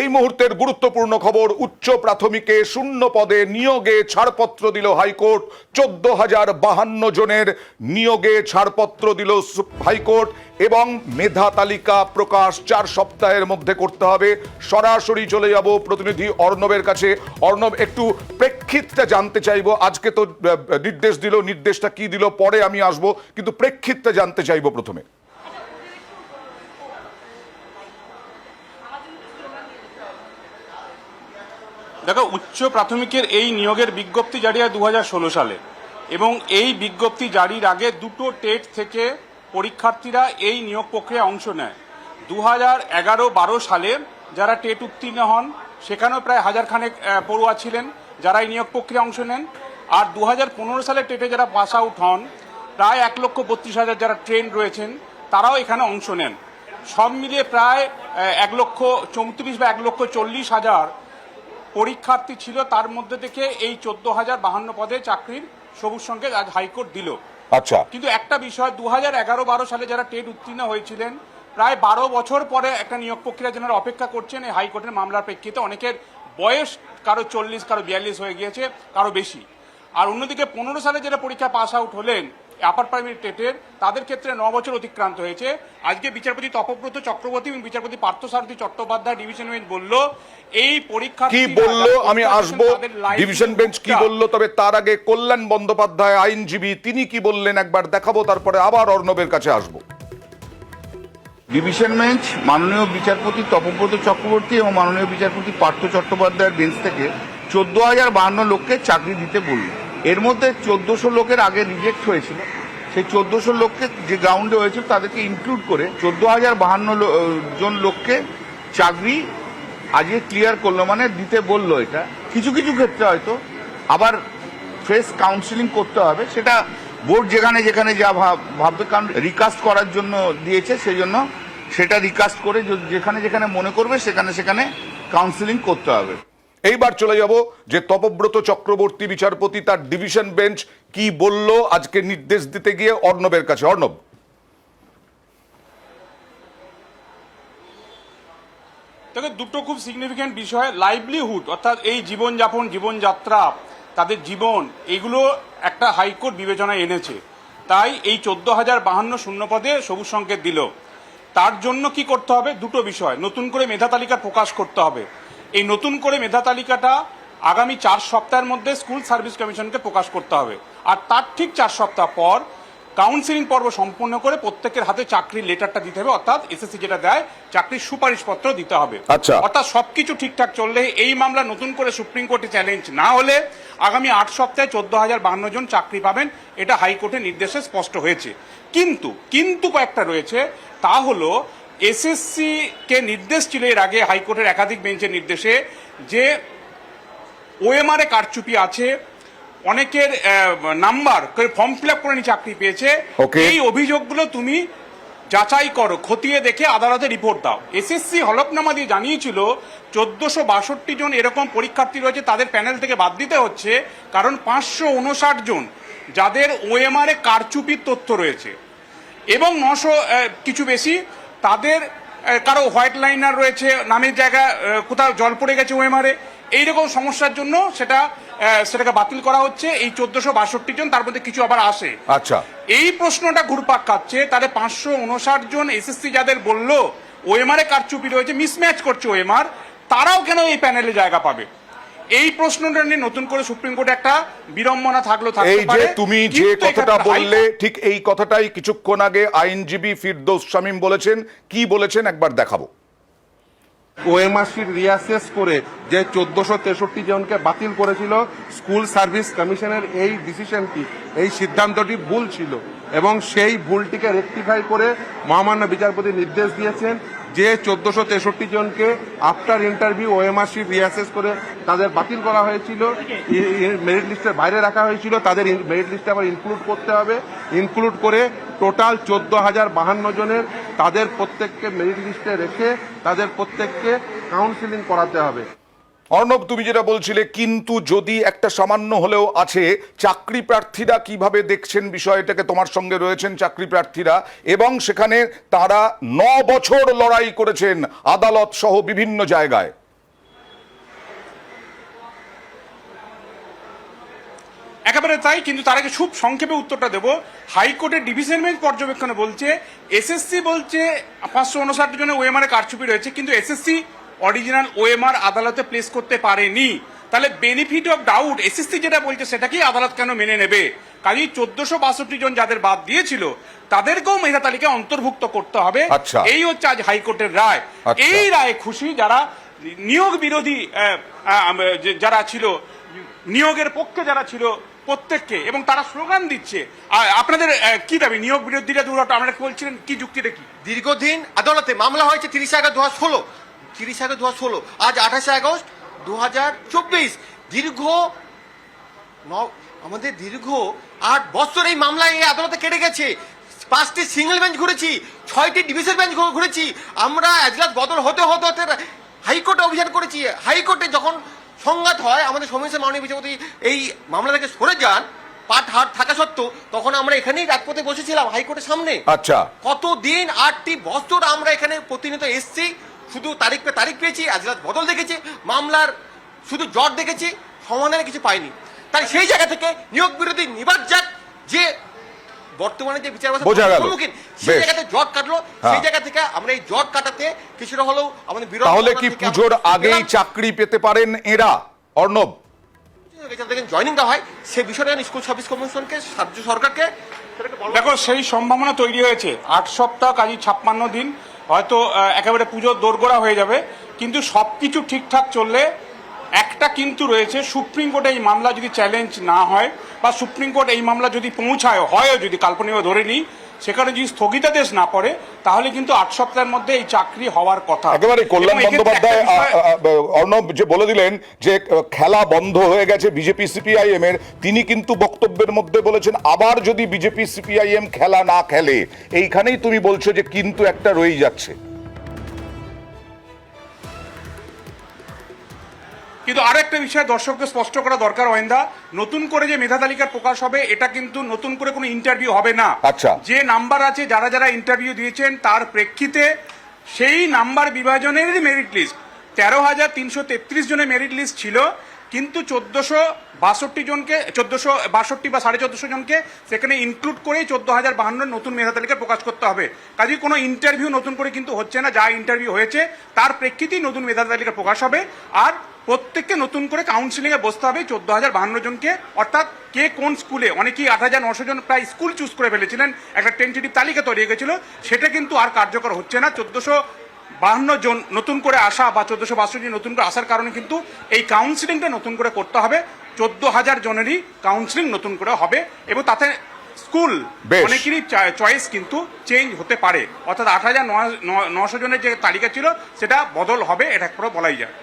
এই মুহূর্তের গুরুত্বপূর্ণ খবর, উচ্চ প্রাথমিকে শূন্য পদে নিয়োগে ছাড়পত্র দিল হাইকোর্ট। চোদ্দ হাজার বাহান্ন জনের নিয়োগে ছাড়পত্র দিল হাইকোর্ট এবং মেধা তালিকা প্রকাশ চার সপ্তাহের মধ্যে করতে হবে। সরাসরি চলে যাব প্রতিনিধি অর্ণবের কাছে। অর্ণব, একটু প্রেক্ষিতটা জানতে চাইব। আজকে তো নির্দেশ দিল, নির্দেশটা কি দিল? পরে আমি আসব, কিন্তু প্রেক্ষিতটা জানতে চাইব প্রথমে। দেখো, উচ্চ প্রাথমিকের এই নিয়োগের বিজ্ঞপ্তি জারি হয় দু হাজার ষোলো সালে। এবং এই বিজ্ঞপ্তি জারির আগে দুটো টেট থেকে পরীক্ষার্থীরা এই নিয়োগ প্রক্রিয়ায় অংশ নেয়। দু হাজার এগারো বারো সালে যারা টেট উত্তীর্ণ হন, সেখানেও প্রায় হাজার খানেক পড়ুয়া ছিলেন, যারা এই নিয়োগ প্রক্রিয়া অংশ নেন। আর দু হাজার পনেরো সালে টেটে যারা পাস আউট হন, প্রায় এক লক্ষ বত্রিশ হাজার যারা ট্রেন রয়েছেন, তারাও এখানে অংশ নেন। সব মিলিয়ে প্রায় এক লক্ষ চৌত্রিশ বা এক লক্ষ চল্লিশ হাজার পরীক্ষার্থী ছিল তার মধ্যে থেকে এই চোদ্দ হাজার বাহান্ন পদে চাকরির সবুজ সংকেত আজ হাইকোর্ট দিল। আচ্ছা। কিন্তু একটা বিষয় দু হাজার এগারো বারো সালে যারা টেট উত্তীর্ণ হয়েছিলেন প্রায় বারো বছর পরে একটা নিয়োগ প্রক্রিয়া যারা অপেক্ষা করছেন এই হাইকোর্টের মামলার প্রেক্ষিতে অনেকের বয়স কারও চল্লিশ কারও বিয়াল্লিশ হয়ে গিয়েছে কারও বেশি। আর অন্যদিকে পনেরো সালে যারা পরীক্ষা পাস আউট হলেন আপার প্রাইমারি টেটের তাদের ক্ষেত্রে ন বছর অতিক্রান্ত হয়েছে। আজকে বিচারপতি তপব্রত চক্রবর্তী এবং বিচারপতি পার্থসারথী চট্টোপাধ্যায় ডিভিশন বেঞ্চ বলল এই পরীক্ষা কি বলল? আমি আসব। ডিভিশন বেঞ্চ কি বলল? তবে তার আগে কল্যাণ বন্দ্যোপাধ্যায় আইনজীবী তিনি কি বললেন? একবার দেখাবো তারপরে আবার অর্ণবের কাছে আসব। ডিভিশন বেঞ্চ মাননীয় বিচারপতি তপব্রত চক্রবর্তী এবং মাননীয় বিচারপতি পার্থ চট্টোপাধ্যায়ের বেঞ্চ থেকে চোদ্দ হাজার বাহান্ন লোককে চাকরি দিতে বলল। এর মধ্যে চোদ্দশো লোকের আগে রিজেক্ট হয়েছিল। সেই চোদ্দশো লোককে যে গ্রাউন্ডে হয়েছিল তাদেরকে ইনক্লুড করে চোদ্দ হাজার বাহান্ন জন লোককে চাকরি আজকে ক্লিয়ার করল। মানে দিতে বলল এটা। কিছু কিছু ক্ষেত্রে হয়তো আবার ফ্রেশ কাউন্সিলিং করতে হবে। সেটা বোর্ড যেখানে যেখানে যা ভাব- ভাববে। কারণ রিকাস্ট করার জন্য দিয়েছে সেই জন্য সেটা রিকাস্ট করে যেখানে যেখানে মনে করবে, সেখানে সেখানে কাউন্সিলিং করতে হবে। এইবার চলে যাব যে তপব্রত চক্রবর্তী বিচারপতি তার ডিভিশন বেঞ্চ কি বলল, আজকে নির্দেশ দিতে গিয়ে অর্ণবের কাছে। অর্ণব। দেখো, দুটো খুব সিগনিফিক্যান্ট বিষয় লাইভলিহুড অর্থাৎ এই জীবনযাপন, জীবনযাত্রা, তাদের জীবন, এগুলো একটা হাইকোর্ট বিবেচনায় এনেছে। তাই এই চোদ্দ হাজার বাহান্ন শূন্য পদে সবুজ সংকেত দিল। তার জন্য কি করতে হবে? দুটো বিষয়। নতুন করে মেধা তালিকা প্রকাশ করতে হবে। এই নতুন করে মেধা তালিকাটা আগামী চার সপ্তাহের মধ্যে স্কুল সার্ভিস কমিশনকে প্রকাশ করতে হবে। আর তার ঠিক চার সপ্তাহ পর কাউন্সিলিং পর্ব সম্পূর্ণ করে প্রত্যেকের হাতে চাকরির লেটারটা দিতে হবে অর্থাৎ এসএসসি যেটা দেয় চাকরির সুপারিশপত্র দিতে হবে। আচ্ছা। অর্থাৎ সবকিছু ঠিকঠাক চললে এই মামলা নতুন করে সুপ্রিম কোর্টে চ্যালেঞ্জ না হলে আগামী আট সপ্তাহে চোদ্দ হাজার বাহান্ন জন চাকরি পাবেন এটা হাইকোর্টের নির্দেশে স্পষ্ট হয়েছে। কিন্তু কিন্তু কয়েকটা রয়েছে। তা হলো এসএসসি কে নির্দেশ ছিল এর আগে হাইকোর্টের একাধিক বেঞ্চের নির্দেশে যে ওএমআর এ কারচুপি আছে অনেকের নাম্বার ফর্ম ফিল আপ করে নিয়ে চাকরি পেয়েছে। এই অভিযোগগুলো তুমি যাচাই করো খতিয়ে দেখে আদালতে রিপোর্ট দাও। এসএসসি হলফনামা দিয়ে জানিয়েছিল চোদ্দশো বাষট্টি জন এরকম পরীক্ষার্থী রয়েছে তাদের প্যানেল থেকে বাদ দিতে হচ্ছে কারণ পাঁচশো উনষাট জন যাদের ওএমআর এ কারচুপির তথ্য রয়েছে। এবং নশো কিছু বেশি তাদের কারও হোয়াইট লাইনার রয়েছে নামের জায়গা কোথাও জল পড়ে গেছে ওএমআরে এইরকম সমস্যার জন্য সেটা সেটাকে বাতিল করা হচ্ছে। এই চোদ্দশো বাষট্টি জন তার মধ্যে কিছু আবার আসে। আচ্ছা। এই প্রশ্নটা ঘুরপাক খাচ্ছে তাহলে পাঁচশো উনষাট জন এসএসসি যাদের বলল ওএমআর এ কারচুপি রয়েছে মিসম্যাচ করছে ওএমআর তারাও কেন এই প্যানেলে জায়গা পাবে? এই প্রশ্নটা নিয়ে নতুন করে সুপ্রিম কোর্টে একটা বিড়ম্বনা থাকল থাকতে পারে এই যে তুমি যে কথাটা বললে ঠিক এই কথাটাই কিছুক্ষণ আগে আইনজীবী ফিরদৌস শামীম বলেছেন। কি বলেছেন? একবার দেখাবো। ওএমআরসির রিয়াসেস করে যে চোদ্দশো তেষট্টি জনকে বাতিল করেছিল স্কুল সার্ভিস কমিশনের এই ডিসিশনটি এই সিদ্ধান্তটি ভুল ছিল। এবং সেই ভুলটিকে রেকটিফাই করে মহামান্য বিচারপতি নির্দেশ দিয়েছেন যে চোদ্দশো তেষট্টি জনকে আফটার ইন্টারভিউ ওএমআরসি রিয়াসেস করে তাদের বাতিল করা হয়েছিল। মেরিট লিস্টের বাইরে রাখা হয়েছিল। তাদের মেরিট লিস্টে আবার ইনক্লুড করতে হবে। ইনক্লুড করে টোটাল চোদ্দ হাজার বাহান্ন জনের তাদের প্রত্যেককে মেরিট লিস্টে রেখে তাদের প্রত্যেককে কাউন্সিলিং করাতে হবে। অর্ণব, তুমি যেটা বলছিলে, কিন্তু যদি একটা সামান্য হলেও আছে, চাকরি প্রার্থীরা কীভাবে দেখছেন বিষয়টাকে? তোমার সঙ্গে রয়েছেন চাকরি প্রার্থীরা, এবং সেখানে তারা ন বছর লড়াই করেছেন আদালত সহ বিভিন্ন জায়গায়। একেবারে তাই, কিন্তু তার আগে খুব সংক্ষেপে উত্তরটা দেবো। হাইকোর্টের ডিভিশন বেঞ্চ পর্যবেক্ষণে বলছে, এসএসসি বলছে, পাঁচশো উনষাট জনের ওএমআর কারচুপি রয়েছে, কিন্তু এসএসসি অরিজিনাল ওএমআর আদালতে প্লেস করতে পারেনি। তাহলে বেনিফিট অফ ডাউট এসএসসি যেটা বলছে সেটাকেই আদালত কেন মেনে নেবে? কাজেই চোদ্দশো বাষট্টি জন যাদের বাদ দিয়েছিল তাদেরকেও মেধা তালিকায় অন্তর্ভুক্ত করতে হবে। আচ্ছা। এই হচ্ছে আজ হাইকোর্টের রায়। আচ্ছা। এই রায় খুশি যারা নিয়োগ বিরোধী যারা ছিল নিয়োগের পক্ষে যারা ছিল প্রত্যেককে এবং তারা স্লোগান দিচ্ছে। আপনাদের আহ, কি দাবি? নিয়োগ বিরোধীরা দূর আপনারা বলছিলেন? কি যুক্তিটা কি? দীর্ঘদিন আদালতে মামলা হয়েছে তিরিশে আগস্ট দু হাজার ষোলো। তিরিশে আগস্ট দু ষোলো। আজ আঠাশে আগস্ট দু হাজার চব্বিশ। দীর্ঘ ন- আমাদের দীর্ঘ আট বছর এই মামলায় এই আদালতে কেটে গেছে। পাঁচটি সিঙ্গেল বেঞ্চ ঘুরেছি ছয়টি ডিভিশন বেঞ্চ ঘুরেছি। আমরা এজলাস বদল হতে হতে হতে হাইকোর্টে অভিযান করেছি। হাইকোর্টে যখন সংঘাত হয় আমাদের সমস্যা মাননীয় বিচারপতি এই মামলা থেকে সরে যান পাট হাট থাকা সত্ত্বেও তখন আমরা এখানেই রাজপথে বসেছিলাম হাইকোর্টের সামনে। আচ্ছা। কতদিন আটটি বছর আমরা এখানে প্রতিনিয়ত এসছি শুধু তারিখ পে তারিখ পেয়েছি আজরাত বদল দেখেছি মামলার শুধু জট দেখেছি সমাধানে কিছু পাইনি। তাই সেই জায়গা থেকে নিয়োগ বিরোধী নিবাদ যাক যে বর্তমানে যে বিচার। সম্মুখীন সেই জায়গাতে জট কাটলো হ্যাঁ। সেই জায়গা থেকে আমরা এই জট কাটাতে কিছুটা হলেও আমাদের বিরোধ তাহলে কি পুজোর আগেই চাকরি পেতে পারেন এরা? অর্ণব। জয়নিং দেওয়া হয় সেই বিষয়টা স্কুল সার্ভিস কমিশনকে রাজ্য সরকারকে দেখো সেই সম্ভাবনা তৈরি হয়েছে। আট সপ্তাহ কাজী ছাপ্পান্ন দিন হয়তো একেবারে পুজো দোরগোড়া হয়ে যাবে, কিন্তু সব কিছু ঠিকঠাক চললে একটা কিন্তু রয়েছে, সুপ্রিম কোর্টে এই মামলা যদি চ্যালেঞ্জ না হয় বা সুপ্রিম কোর্ট এই মামলা যদি পৌঁছায় হয়ও যদি কাল্পনিক ধরে নিই সেখানে যদি স্থগিতাদেশ না পড়ে তাহলে কিন্তু আট সপ্তাহের মধ্যে এই চাকরি হওয়ার কথা। একেবারে কল্যাণ বন্দ্যোপাধ্যায় অর্ণব যে বলে দিলেন যে খেলা বন্ধ হয়ে গেছে বিজেপি সিপিআইএম এর তিনি কিন্তু বক্তব্যের মধ্যে বলেছেন আবার যদি বিজেপি সিপিআইএম খেলা না খেলে এইখানেই তুমি বলছো যে কিন্তু একটা রয়েই যাচ্ছে। কিন্তু আরও একটা বিষয় দর্শককে স্পষ্ট করা দরকার ওয়েন্দা নতুন করে যে মেধা তালিকার প্রকাশ হবে এটা কিন্তু নতুন করে কোনো ইন্টারভিউ হবে না। আচ্ছা। যে নাম্বার আছে যারা যারা ইন্টারভিউ দিয়েছেন তার প্রেক্ষিতে সেই নাম্বার বিভাজনেরই মেরিট লিস্ট তেরো হাজার তিনশো তেত্রিশ জনের মেরিট লিস্ট ছিল কিন্তু চোদ্দশো বাষট্টি জনকে চোদ্দশো বাষট্টি বা সাড়ে চোদ্দশো জনকে সেখানে ইনক্লুড করেই চোদ্দ হাজার বাহান্ন নতুন মেধা তালিকা প্রকাশ করতে হবে। কাজে কোনো ইন্টারভিউ নতুন করে কিন্তু হচ্ছে না যা ইন্টারভিউ হয়েছে তার প্রেক্ষিতেই নতুন মেধা তালিকা প্রকাশ হবে। আর প্রত্যেককে নতুন করে কাউন্সিলিং এ বসতে হবে। চোদ্দ হাজার বাহান্ন জনকে। অর্থাৎ কে কোন স্কুলে? অনেকেই আট হাজার নশো জন প্রায় স্কুল চুজ করে ফেলেছিলেন। একটা টেন্টেটিভ তালিকা তৈরি হয়ে গেছিল। সেটা কিন্তু আর কার্যকর হচ্ছে না। চোদ্দশো বাহান্ন জন নতুন করে আসা বা চোদ্দশো বাষট্টি নতুন করে আসার কারণে কিন্তু এই কাউন্সিলিংটা নতুন করে করতে হবে। চোদ্দ হাজার জনেরই কাউন্সিলিং নতুন করে হবে এবং তাতে স্কুল অনেকেরই চয়েস কিন্তু চেঞ্জ হতে পারে। অর্থাৎ আট হাজার নশো জনের যে তালিকা ছিল সেটা বদল হবে। এটা পুরো বলাই যায়।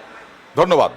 ধন্যবাদ।